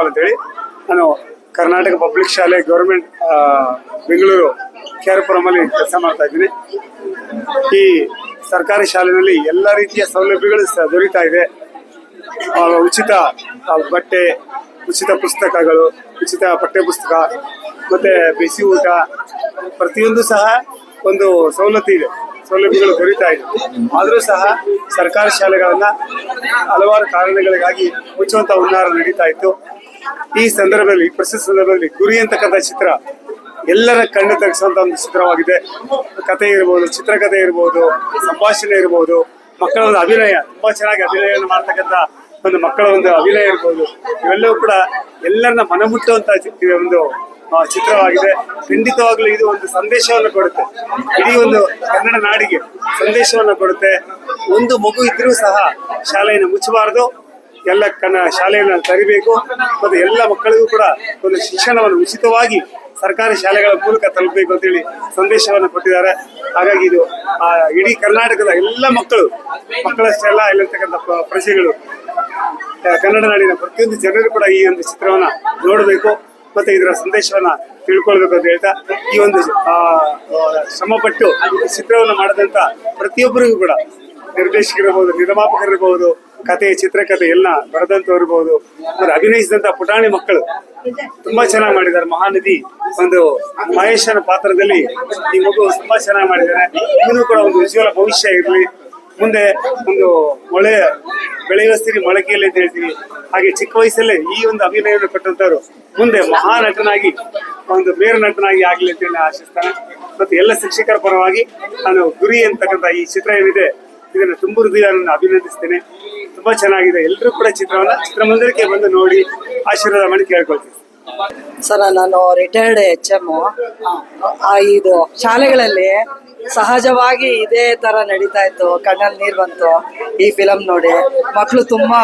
ಗೋಪಾಲ್ ಅಂತೇಳಿ ನಾನು ಕರ್ನಾಟಕ ಪಬ್ಲಿಕ್ ಶಾಲೆ ಗೌರ್ಮೆಂಟ್ ಬೆಂಗಳೂರು ಕೆ ಆರ್ ಪುರಮಲ್ಲಿ ಕೆಲಸ ಮಾಡ್ತಾ ಇದ್ದೀನಿ. ಈ ಸರ್ಕಾರಿ ಶಾಲೆಯಲ್ಲಿ ಎಲ್ಲ ರೀತಿಯ ಸೌಲಭ್ಯಗಳು ದೊರೀತಾ ಇದೆ. ಉಚಿತ ಬಟ್ಟೆ, ಉಚಿತ ಪುಸ್ತಕಗಳು, ಉಚಿತ ಪಠ್ಯ ಪುಸ್ತಕ ಮತ್ತು ಬಿಸಿ ಊಟ, ಪ್ರತಿಯೊಂದು ಸಹ ಒಂದು ಸವಲತ್ತು ಇದೆ. ಸೌಲಭ್ಯಗಳು ದೊರೀತಾ ಇದೆ. ಆದರೂ ಸಹ ಸರ್ಕಾರಿ ಶಾಲೆಗಳನ್ನು ಹಲವಾರು ಕಾರಣಗಳಿಗಾಗಿ ಮುಚ್ಚುವಂಥ ಹುನ್ನಾರ ನಡೀತಾ ಇತ್ತು. ಈ ಸಂದರ್ಭದಲ್ಲಿ ಪ್ರಸ್ತುತ ಸಂದರ್ಭದಲ್ಲಿ ಗುರಿ ಅಂತಕ್ಕಂಥ ಚಿತ್ರ ಎಲ್ಲರ ಕಣ್ಣು ತೆಗೆಸುವಂತ ಒಂದು ಚಿತ್ರವಾಗಿದೆ. ಕತೆ ಇರ್ಬೋದು ಚಿತ್ರಕಥೆ ಇರ್ಬೋದು, ಸಂಭಾಷಣೆ ಇರ್ಬೋದು, ಮಕ್ಕಳ ಒಂದು ಅಭಿನಯ, ತುಂಬಾ ಚೆನ್ನಾಗಿ ಅಭಿನಯವನ್ನು ಮಾಡ್ತಕ್ಕಂಥ ಒಂದು ಮಕ್ಕಳ ಒಂದು ಅಭಿನಯ ಇರ್ಬೋದು. ಇವೆಲ್ಲವೂ ಕೂಡ ಎಲ್ಲರನ್ನ ಮನಮುಟ್ಟುವಂತ ಒಂದು ಚಿತ್ರವಾಗಿದೆ. ಖಂಡಿತವಾಗ್ಲೂ ಇದು ಒಂದು ಸಂದೇಶವನ್ನು ಕೊಡುತ್ತೆ. ಇಡೀ ಒಂದು ಕನ್ನಡ ನಾಡಿಗೆ ಸಂದೇಶವನ್ನು ಕೊಡುತ್ತೆ. ಒಂದು ಮಗು ಇದ್ರೂ ಸಹ ಶಾಲೆಯನ್ನು ಮುಚ್ಚಬಾರದು. ಎಲ್ಲ ಕನ್ನ ಶಾಲೆಯನ್ನು ತೆರಿಬೇಕು ಮತ್ತು ಎಲ್ಲ ಮಕ್ಕಳಿಗೂ ಕೂಡ ಒಂದು ಶಿಕ್ಷಣವನ್ನು ಉಚಿತವಾಗಿ ಸರ್ಕಾರಿ ಶಾಲೆಗಳ ಮೂಲಕ ತಲುಪಬೇಕು ಅಂತೇಳಿ ಸಂದೇಶವನ್ನು ಕೊಟ್ಟಿದ್ದಾರೆ. ಹಾಗಾಗಿ ಇದು ಇಡೀ ಕರ್ನಾಟಕದ ಎಲ್ಲ ಮಕ್ಕಳು, ಮಕ್ಕಳಷ್ಟೇ ಅಲ್ಲ, ಇಲ್ಲಿರ್ತಕ್ಕಂಥ ಪ್ರ- ಪ್ರಜೆಗಳು ಕನ್ನಡ ನಾಡಿನ ಪ್ರತಿಯೊಂದು ಜನರು ಕೂಡ ಈ ಒಂದು ಚಿತ್ರವನ್ನ ನೋಡಬೇಕು ಮತ್ತೆ ಇದರ ಸಂದೇಶವನ್ನ ತಿಳ್ಕೊಳ್ಬೇಕು ಅಂತ ಹೇಳ್ತಾ, ಈ ಒಂದು ಶ್ರಮಪಟ್ಟು ಚಿತ್ರವನ್ನು ಮಾಡಿದಂತ ಪ್ರತಿಯೊಬ್ಬರಿಗೂ ಕೂಡ ನಿರ್ದೇಶಕರಿರ್ಬೋದು, ನಿರ್ಮಾಪಕರಿರ್ಬೋದು ಕತೆ ಚಿತ್ರಕಥೆ ಎಲ್ಲ ಬರೆದಂತವ್ರಿರ್ಬೋದು ಒಂದು ಅಭಿನಯಿಸಿದಂತ ಪುಟಾಣಿ ಮಕ್ಕಳು ತುಂಬಾ ಚೆನ್ನಾಗಿ ಮಾಡಿದ್ದಾರೆ. ಮಹಾನದಿ ಒಂದು ಮಹೇಶನ ಪಾತ್ರದಲ್ಲಿ ಈ ಮಗು ತುಂಬಾ ಚೆನ್ನಾಗಿ ಮಾಡಿದ್ದಾರೆ. ಇನ್ನೂ ಕೂಡ ಒಂದು ಉಜ್ವಲ ಭವಿಷ್ಯ ಇರಲಿ. ಮುಂದೆ ಒಂದು ಮೊಳೆ ಬೆಳೆಯುವ ಸ್ಥಿತಿ ಮೊಳಕೆಯಲ್ಲಿ ಅಂತ ಹೇಳ್ತೀವಿ ಹಾಗೆ ಚಿಕ್ಕ ವಯಸ್ಸಲ್ಲೇ ಈ ಒಂದು ಅಭಿನಯವನ್ನು ಕೊಟ್ಟಂತವ್ರು ಮುಂದೆ ಮಹಾನಟನಾಗಿ, ಒಂದು ಮೇರು ನಟನಾಗಿ ಆಗಲಿ ಅಂತ ಹೇಳಿ ಆಶಿಸ್ತಾನೆ. ಮತ್ತು ಎಲ್ಲ ಶಿಕ್ಷಕರ ಪರವಾಗಿ ನಾನು ಗುರಿ ಅಂತಕ್ಕಂಥ ಈ ಚಿತ್ರ ಏನಿದೆ, ಇದನ್ನು ತುಂಬ ಹೃದಯ ಅಭಿನಂದಿಸ್ತೇನೆ. ತುಂಬಾ ಚೆನ್ನಾಗಿದೆ. ಎಲ್ಲರೂ ಕೂಡ ಚಿತ್ರವನ್ನ ಚಿತ್ರಮಂದಿರಕ್ಕೆ ಬಂದು ನೋಡಿ ಆಶೀರ್ವಾದ ಮಾಡಿ ಕೇಳ್ಕೊಳ್ತೀವಿ. ಸರ್, ನಾನು ರಿಟೈರ್ಡ್ ಎಚ್ ಎಂ ಇದು ಶಾಲೆಗಳಲ್ಲಿ ಸಹಜವಾಗಿ ಇದೇ ತರ ನಡೀತಾ ಇತ್ತು. ಕಣ್ಣಲ್ಲಿ ನೀರು ಬಂತು ಈ ಫಿಲಮ್ ನೋಡಿ. ಮಕ್ಕಳು ತುಂಬಾ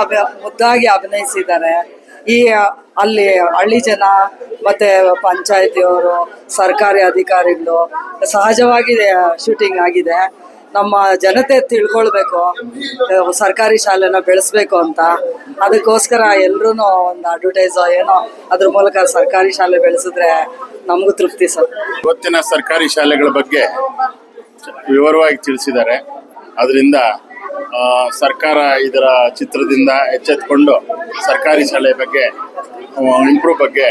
ಮುದ್ದಾಗಿ ಅಭಿನಯಿಸಿದ್ದಾರೆ. ಈ ಅಲ್ಲಿ ಹಳ್ಳಿ ಜನ ಮತ್ತೆ ಪಂಚಾಯತಿಯವರು, ಸರ್ಕಾರಿ ಅಧಿಕಾರಿಗಳು ಸಹಜವಾಗಿ ಶೂಟಿಂಗ್ ಆಗಿದೆ. ನಮ್ಮ ಜನತೆ ತಿಳ್ಕೊಳ್ಬೇಕು ಸರ್ಕಾರಿ ಶಾಲೆನ ಬೆಳೆಸ್ಬೇಕು ಅಂತ. ಅದಕ್ಕೋಸ್ಕರ ಎಲ್ಲರೂ ಒಂದು ಅಡ್ವರ್ಟೈಸ್ ಏನೋ ಅದ್ರ ಮೂಲಕ ಸರ್ಕಾರಿ ಶಾಲೆ ಬೆಳೆಸಿದ್ರೆ ನಮಗೂ ತೃಪ್ತಿ ಸರ್. ಇವತ್ತಿನ ಸರ್ಕಾರಿ ಶಾಲೆಗಳ ಬಗ್ಗೆ ವಿವರವಾಗಿ ತಿಳಿಸಿದ್ದಾರೆ. ಅದರಿಂದ ಸರ್ಕಾರ ಇದರ ಚಿತ್ರದಿಂದ ಎಚ್ಚೆತ್ಕೊಂಡು ಸರ್ಕಾರಿ ಶಾಲೆ ಬಗ್ಗೆ ಇಂಪ್ರೂವ್ ಬಗ್ಗೆ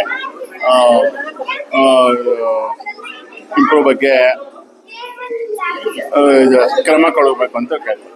ಇಂಪ್ರೂವ್ ಬಗ್ಗೆ ಕ್ರಮ ಕೊಡಬೇಕು ಅಂತ ಕೇಳ್ತೀನಿ